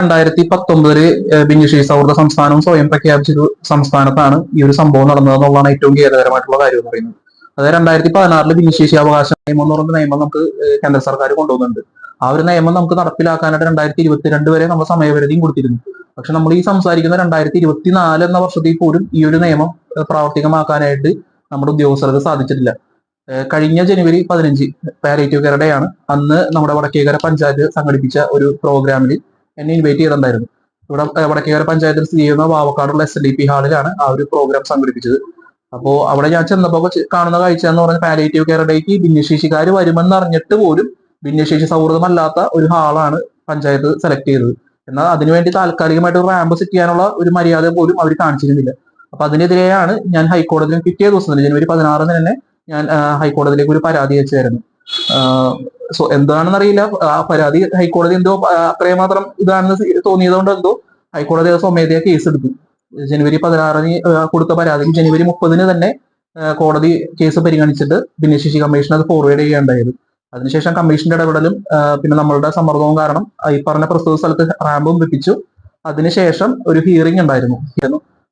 രണ്ടായിരത്തി പത്തൊമ്പതിൽ ഭിന്നശേഷി സൗഹൃദ സംസ്ഥാനവും സ്വയം പ്രഖ്യാപിച്ചൊരു സംസ്ഥാനത്താണ് ഈ ഒരു സംഭവം നടന്നതെന്നുള്ളതാണ് ഏറ്റവും ഖേദകരമായിട്ടുള്ള കാര്യം എന്ന് പറയുന്നത്. അതായത് രണ്ടായിരത്തി പതിനാറിൽ ഭിന്നശേഷി അവകാശ നിയമം എന്ന് പറയുന്ന നിയമം നമുക്ക് കേന്ദ്ര സർക്കാർ കൊണ്ടുവന്നുണ്ട് ആ ഒരു നിയമം നമുക്ക് നടപ്പിലാക്കാനായിട്ട് രണ്ടായിരത്തി ഇരുപത്തിരണ്ട് വരെ നമ്മൾ സമയപരിധിയും കൊടുത്തിരുന്നു. പക്ഷെ നമ്മൾ ഈ സംസാരിക്കുന്ന രണ്ടായിരത്തി ഇരുപത്തിനാല് എന്ന വർഷത്തിൽ പോലും ഈ ഒരു നിയമം പ്രാവർത്തികമാക്കാനായിട്ട് നമ്മുടെ ഉദ്യോഗസ്ഥർക്ക് സാധിച്ചിട്ടില്ല. കഴിഞ്ഞ ജനുവരി പതിനഞ്ച് പാരേറ്റീവ് കെയർ ഡേ ആണ്. അന്ന് നമ്മുടെ വടക്കേകര പഞ്ചായത്ത് സംഘടിപ്പിച്ച ഒരു പ്രോഗ്രാമിൽ എന്നെ ഇൻവൈറ്റ് ചെയ്തിട്ടുണ്ടായിരുന്നു. ഇവിടെ വടക്കേര പഞ്ചായത്തിൽ സ്ഥിതി ചെയ്യുന്ന വാവക്കാടുള്ള എസ് എൽ ഡി പി ഹാളിലാണ് ആ ഒരു പ്രോഗ്രാം സംഘടിപ്പിച്ചത്. അപ്പോ അവിടെ ഞാൻ ചെന്നപ്പോ കാണുന്ന കാഴ്ച എന്ന് പറഞ്ഞാൽ പാലേറ്റീവ് കെയർ ഡേക്ക് ഭിന്നശേഷിക്കാർ വരുമെന്ന് അറിഞ്ഞിട്ട് പോലും ഭിന്നശേഷി സൗഹൃദമല്ലാത്ത ഒരു ഹാളാണ് പഞ്ചായത്ത് സെലക്ട് ചെയ്തത്. എന്നാൽ അതിനുവേണ്ടി താൽക്കാലികമായിട്ട് റാമ്പ് സെറ്റ് ചെയ്യാനുള്ള ഒരു മര്യാദ പോലും അവർ കാണിച്ചിരുന്നില്ല. അപ്പൊ അതിനെതിരെയാണ് ഞാൻ ഹൈക്കോടതിയിൽ പിറ്റേ ദിവസം തന്നെ ജനുവരി പതിനാറിന് തന്നെ ഞാൻ ഹൈക്കോടതിയിലേക്ക് ഒരു പരാതി അയച്ചായിരുന്നു സോ എന്താണെന്ന് അറിയില്ല ആ പരാതി ഹൈക്കോടതി എന്തോ അത്രമാത്രം ഇതാണെന്ന് തോന്നിയതുകൊണ്ട് എന്തോ ഹൈക്കോടതി സ്വമേധയാ കേസ് എടുത്തു ജനുവരി പതിനാറിന് കൊടുത്ത പരാതി ജനുവരി മുപ്പതിന് തന്നെ കോടതി കേസ് പരിഗണിച്ചിട്ട് ഭിന്നശേഷി കമ്മീഷൻ അത് ഫോർവേഡ് ചെയ്യുകയുണ്ടായത്. അതിനുശേഷം കമ്മീഷന്റെ ഇടപെടലും പിന്നെ നമ്മളുടെ സമ്മർദ്ദവും കാരണം ഈ പറഞ്ഞ പ്രസ്തുത സ്ഥലത്ത് റാമ്പും വെപ്പിച്ചു അതിനുശേഷം ഒരു ഹിയറിംഗ് ഉണ്ടായിരുന്നു.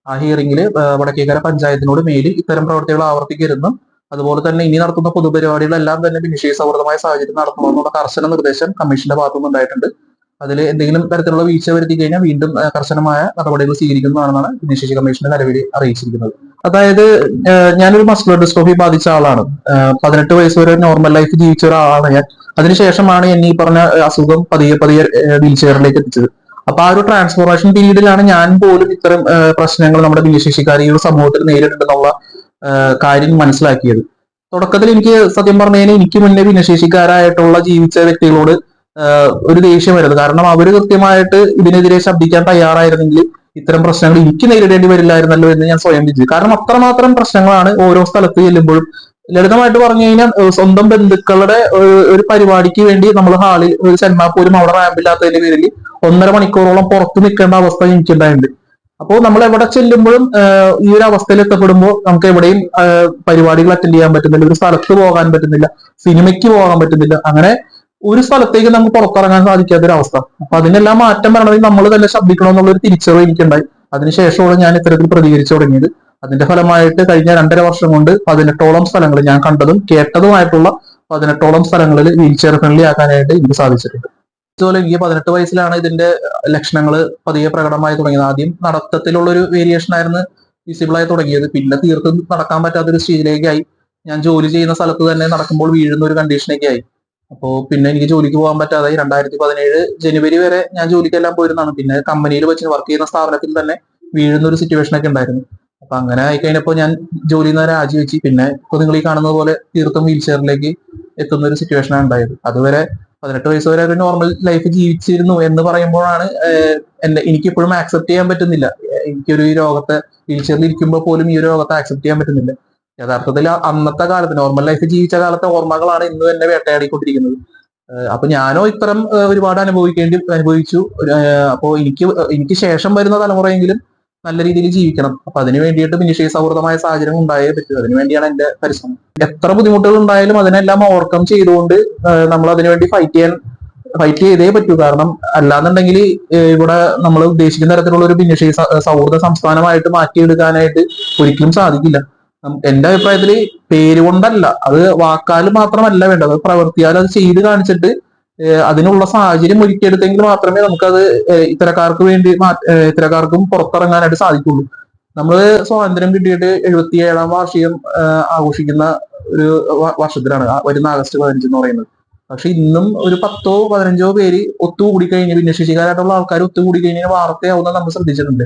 ആ ഹിയറിംഗിൽ വടക്കേക്കര പഞ്ചായത്തിനോട് മേലിൽ ഇത്തരം പ്രവർത്തികൾ ആവർത്തിക്കരുതെന്നും അതുപോലെ തന്നെ ഇനി നടത്തുന്ന പൊതുപരിപാടികളെല്ലാം തന്നെ ഭിന്നശേഷി സൗഹൃദമായ സാഹചര്യം നടത്തണമെന്നുള്ള കർശന നിർദ്ദേശം കമ്മീഷന്റെ ഭാഗത്തുനിന്ന് ഉണ്ടായിട്ടുണ്ട്. അതിൽ എന്തെങ്കിലും തരത്തിലുള്ള വീഴ്ച വരുത്തി കഴിഞ്ഞാൽ വീണ്ടും കർശനമായ നടപടികൾ സ്വീകരിക്കുന്നതാണെന്നാണ് ഭിന്നശേഷി കമ്മീഷന്റെ നിലവിൽ അറിയിച്ചിരിക്കുന്നത്. അതായത് ഞാനൊരു മസ്കുലർ ഡിസ്ട്രോഫി ബാധിച്ച ആളാണ്. പതിനെട്ട് വയസ്സ് വരെ നോർമൽ ലൈഫ് ജീവിച്ച ഒരാളാണ് ഞാൻ. അതിനുശേഷമാണ് എന്നെ ഈ പറഞ്ഞ അസുഖം പതിയെ പതിയെ വീൽ ചെയറിലേക്ക് എത്തിച്ചത്. അപ്പൊ ആ ഒരു ട്രാൻസ്ഫോർമേഷൻ പീരീഡിലാണ് ഞാൻ പോലും ഇത്തരം പ്രശ്നങ്ങൾ നമ്മുടെ ഭിന്നശേഷിക്കാർ ഈ ഒരു സമൂഹത്തിൽ നേരിടുന്നുണ്ടെന്നുള്ള ആ, കാര്യം മനസ്സിലാക്കിയത്. തുടക്കത്തിൽ എനിക്ക് സത്യം പറഞ്ഞു കഴിഞ്ഞാൽ എനിക്ക് മുന്നേ ഭിന്നശേഷിക്കാരായിട്ടുള്ള ജീവിച്ച വ്യക്തികളോട് ഒരു ദേഷ്യം വരുന്നത്. കാരണം അവർ കൃത്യമായിട്ട് ഇതിനെതിരെ ശബ്ദിക്കാൻ തയ്യാറായിരുന്നെങ്കിൽ ഇത്തരം പ്രശ്നങ്ങൾ എനിക്ക് നേരിടേണ്ടി വരില്ലായിരുന്നല്ലോ എന്ന് ഞാൻ സ്വയം വിചാരിച്ചു. കാരണം അത്രമാത്രം പ്രശ്നങ്ങളാണ് ഓരോ സ്ഥലത്ത് ചെല്ലുമ്പോഴും. ലളിതമായിട്ട് പറഞ്ഞു കഴിഞ്ഞാൽ സ്വന്തം ബന്ധുക്കളുടെ ഒരു- പരിപാടിക്ക് വേണ്ടി നമ്മൾ ഹാളിൽ ഒരു ചെന്നാൽ പോലും അവിടെ റാമ്പില്ലാത്തതിന്റെ പേരിൽ ഒന്നര മണിക്കൂറോളം പുറത്ത് നിൽക്കേണ്ട അവസ്ഥ എനിക്കുണ്ടായിട്ടുണ്ട്. അപ്പോൾ നമ്മൾ എവിടെ ചെല്ലുമ്പോഴും ഈ ഒരു അവസ്ഥയിൽ എത്തപ്പെടുമ്പോൾ നമുക്ക് എവിടെയും പരിപാടികൾ അറ്റൻഡ് ചെയ്യാൻ പറ്റുന്നില്ല ഒരു സ്ഥലത്ത് പോകാൻ പറ്റുന്നില്ല സിനിമയ്ക്ക് പോകാൻ പറ്റുന്നില്ല. അങ്ങനെ ഒരു സ്ഥലത്തേക്ക് നമുക്ക് പുറത്തിറങ്ങാൻ സാധിക്കാത്ത ഒരു അവസ്ഥ. അപ്പൊ അതിനെല്ലാം മാറ്റം വരണമെങ്കിൽ നമ്മൾ തന്നെ ശബ്ദിക്കണം എന്നുള്ള ഒരു തിരിച്ചറിവ് എനിക്കുണ്ടായി. അതിനുശേഷമാണ് ഞാൻ ഇത്തരത്തിൽ പ്രതികരിച്ചു തുടങ്ങിയത്. അതിന്റെ ഫലമായിട്ട് കഴിഞ്ഞ രണ്ടര വർഷം കൊണ്ട് പതിനെട്ടോളം സ്ഥലങ്ങൾ ഞാൻ കണ്ടതും കേട്ടതുമായിട്ടുള്ള പതിനെട്ടോളം സ്ഥലങ്ങളിൽ വീൽ ചെയർ ഫ്രണ്ട്ലി ആക്കാനായിട്ട് എനിക്ക് സാധിച്ചിട്ടുണ്ട്. അതുപോലെ എനിക്ക് പതിനെട്ട് വയസ്സിലാണ് ഇതിന്റെ ലക്ഷണങ്ങൾ പതിയെ പ്രകടമായി തുടങ്ങിയത്. ആദ്യം നടത്തത്തിലുള്ള ഒരു വേരിയേഷൻ ആയിരുന്നു വിസിബിൾ ആയി തുടങ്ങിയത്. പിന്നെ തീർത്തും നടക്കാൻ പറ്റാത്ത ഒരു സ്റ്റേജിലേക്കായി ഞാൻ ജോലി ചെയ്യുന്ന സ്ഥലത്ത് തന്നെ നടക്കുമ്പോൾ വീഴുന്ന ഒരു കണ്ടീഷനൊക്കെ ആയി അപ്പോൾ പിന്നെ എനിക്ക് ജോലിക്ക് പോകാൻ പറ്റാതായി. രണ്ടായിരത്തി പതിനേഴ് ജനുവരി വരെ ഞാൻ ജോലിക്കെല്ലാം പോയിരുന്നതാണ്. പിന്നെ കമ്പനിയിൽ വെച്ച് വർക്ക് ചെയ്യുന്ന സ്ഥാപനത്തിൽ തന്നെ വീഴുന്ന ഒരു സിറ്റുവേഷൻ ഒക്കെ ഉണ്ടായിരുന്നു. അപ്പൊ അങ്ങനെ ആയിക്കഴിഞ്ഞപ്പോൾ ഞാൻ ജോലിയിൽ നിന്ന് രാജിവെച്ച്. പിന്നെ ഇപ്പൊ നിങ്ങൾ ഈ കാണുന്നത് പോലെ തീർത്തും വീൽ ചെയറിലേക്ക് എത്തുന്ന ഒരു സിറ്റുവേഷനാണ് ഉണ്ടായത്. അതുവരെ പതിനെട്ട് വയസ്സ് വരെ നോർമൽ ലൈഫ് ജീവിച്ചിരുന്നു എന്ന് പറയുമ്പോഴാണ് എന്നെ എനിക്കിപ്പോഴും ആക്സെപ്റ്റ് ചെയ്യാൻ പറ്റുന്നില്ല. എനിക്കൊരു ഈ രോഗത്തെ വീൽചെയറിൽ ഇരിക്കുമ്പോൾ പോലും ഈ ഒരു രോഗത്തെ ആക്സെപ്റ്റ് ചെയ്യാൻ പറ്റുന്നില്ല. യഥാർത്ഥത്തിൽ അന്നത്തെ കാലത്ത് നോർമൽ ലൈഫ് ജീവിച്ച കാലത്തെ ഓർമ്മകളാണ് ഇന്ന് എന്നെ വേട്ടയാടിക്കൊണ്ടിരിക്കുന്നത്. അപ്പൊ ഞാനോ ഇത്തരം ഒരുപാട് അനുഭവിക്കേണ്ടി അനുഭവിച്ചു. അപ്പോ എനിക്ക് എനിക്ക് ശേഷം വരുന്ന തലമുറയെങ്കിലും നല്ല രീതിയിൽ ജീവിക്കണം. അപ്പൊ അതിന് വേണ്ടിയിട്ട് ഭിന്നശേഷി സൗഹൃദമായ സാഹചര്യം ഉണ്ടായേ പറ്റൂ. അതിനു വേണ്ടിയാണ് എന്റെ പരിശ്രമം. എത്ര ബുദ്ധിമുട്ടുകൾ ഉണ്ടായാലും അതിനെല്ലാം ഓവർകം ചെയ്തുകൊണ്ട് നമ്മൾ അതിനുവേണ്ടി ഫൈറ്റ് ചെയ്യാൻ ഫൈറ്റ് ചെയ്തേ പറ്റൂ. കാരണം അല്ലാന്നുണ്ടെങ്കിൽ ഇവിടെ നമ്മൾ ഉദ്ദേശിക്കുന്ന തരത്തിലുള്ള ഒരു ഭിന്നശേഷി സൗഹൃദ സംസ്ഥാനമായിട്ട് മാറ്റിയെടുക്കാനായിട്ട് ഒരിക്കലും സാധിക്കില്ല. എന്റെ അഭിപ്രായത്തിൽ പേര് കൊണ്ടല്ല. അത് വാക്കാൽ മാത്രമല്ല വേണ്ടത്. പ്രവർത്തിയാൽ അത് ചെയ്ത് കാണിച്ചിട്ട് അതിനുള്ള സാഹചര്യം ഒരുക്കിയെടുത്തെങ്കിൽ മാത്രമേ നമുക്കത് ഇത്തരക്കാർക്ക് വേണ്ടി ഇത്തരക്കാർക്കും പുറത്തിറങ്ങാനായിട്ട് സാധിക്കുള്ളൂ. നമ്മൾ സ്വാതന്ത്ര്യം കിട്ടിയിട്ട് എഴുപത്തി ഏഴാം വാർഷികം ആഘോഷിക്കുന്ന ഒരു വർഷത്തിലാണ് വരുന്ന ആഗസ്റ്റ് പതിനഞ്ച് എന്ന് പറയുന്നത്. പക്ഷെ ഇന്നും ഒരു പത്തോ പതിനഞ്ചോ പേര് ഒത്തുകൂടി കഴിഞ്ഞ് ഭിന്നശേഷിക്കാരായിട്ടുള്ള ആൾക്കാർ ഒത്തുകൂടി കഴിഞ്ഞാൽ വാർത്തയാവുന്നത് നമ്മൾ ശ്രദ്ധിച്ചിട്ടുണ്ട്.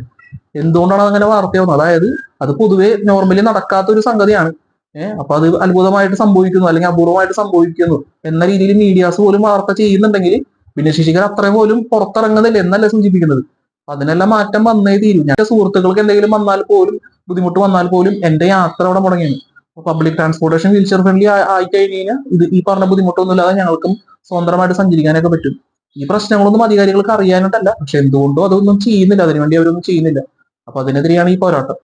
എന്തുകൊണ്ടാണ് അങ്ങനെ വാർത്തയാവുന്നത്? അതായത് അത് പൊതുവെ നോർമലി നടക്കാത്ത ഒരു സംഗതിയാണ്. ഏഹ് അപ്പൊ അത് അത്ഭുതമായിട്ട് സംഭവിക്കുന്നു അല്ലെങ്കിൽ അപൂർവമായിട്ട് സംഭവിക്കുന്നു എന്ന രീതിയിൽ മീഡിയാസ് പോലും വാർത്ത ചെയ്യുന്നുണ്ടെങ്കിൽ ഭിന്നശേഷിക്കാർ അത്രയും പോലും പുറത്തിറങ്ങുന്നില്ല എന്നല്ല സൂചിപ്പിക്കുന്നത്. അതിനെല്ലാം മാറ്റം വന്നേ തീരും. ഞാൻ സുഹൃത്തുക്കൾക്ക് എന്തെങ്കിലും വന്നാൽ പോലും ബുദ്ധിമുട്ട് വന്നാൽ പോലും എന്റെ യാത്ര അവിടെ മുടങ്ങിയാണ്. Public transportation wheelchair friendly ആയി കഴിഞ്ഞു കഴിഞ്ഞാൽ ഇത് ഈ പറഞ്ഞ ബുദ്ധിമുട്ടൊന്നും ഇല്ലാതെ ഞങ്ങൾക്കും സ്വതന്ത്രമായിട്ട് സഞ്ചരിക്കാനൊക്കെ പറ്റും. ഈ പ്രശ്നങ്ങളൊന്നും അധികാരികൾക്ക് അറിയാനായിട്ടല്ല. പക്ഷെ എന്തുകൊണ്ടോ അതൊന്നും ചെയ്യുന്നില്ല. അതിനുവേണ്ടി അവരൊന്നും ചെയ്യുന്നില്ല. അപ്പൊ അതിനെതിരെയാണ് ഈ പോരാട്ടം.